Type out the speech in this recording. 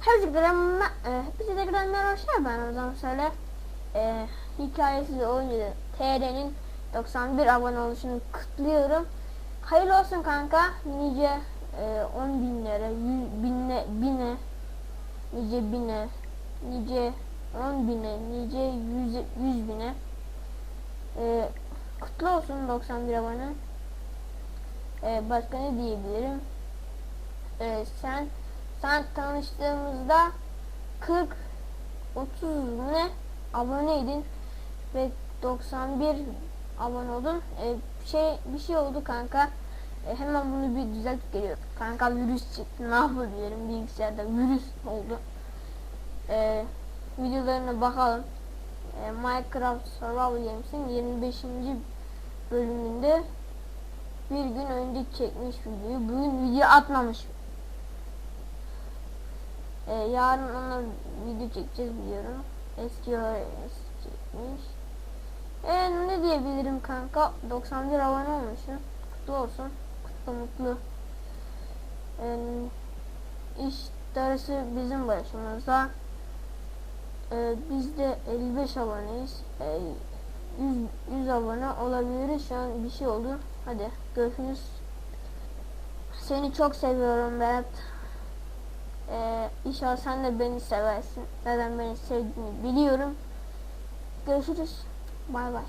Hepsi gram, e, hepsi de grammer hoşlar ben o zaman söyle. E, hikayesiz oyuncu TR'nin 91 abone oluşunu kutluyorum. Hayırlı olsun kanka. Nice e, 10 binlere, 100 binle, bine, nice bine, nice 10 bine, nice 100, 100 bine. E, kutlu olsun 91 abone. E, başka ne diyebilirim? E, sen sen tanıştığımızda 40 30 ne aboneydin ve 91 abone oldun. E, şey bir şey oldu kanka. E, hemen bunu bir düzelt geliyor. Kanka virüs çıktı. Ne yapabilirim bilgisayarda virüs oldu. E, videolarına bakalım. E, Minecraft Survival Games'in 25. bölümünde bir gün önce çekmiş videoyu. Bugün video atmamış. E, yarın ona video çekeceğiz biliyorum. Eski öğretmeni çekmiş. E, ne diyebilirim kanka? 91 abone olmuşsun. Kutlu olsun. Kutlu mutlu. E, iş darısı bizim başımıza. E, biz de 55 aboneyiz. E, 100, 100 abone olabiliriz. Şu an bir şey oldu. Hadi görüşürüz. Seni çok seviyorum Berat. Ee, inşallah sen de beni seversin. Zaten beni sevdiğini biliyorum. Görüşürüz. Bay bay.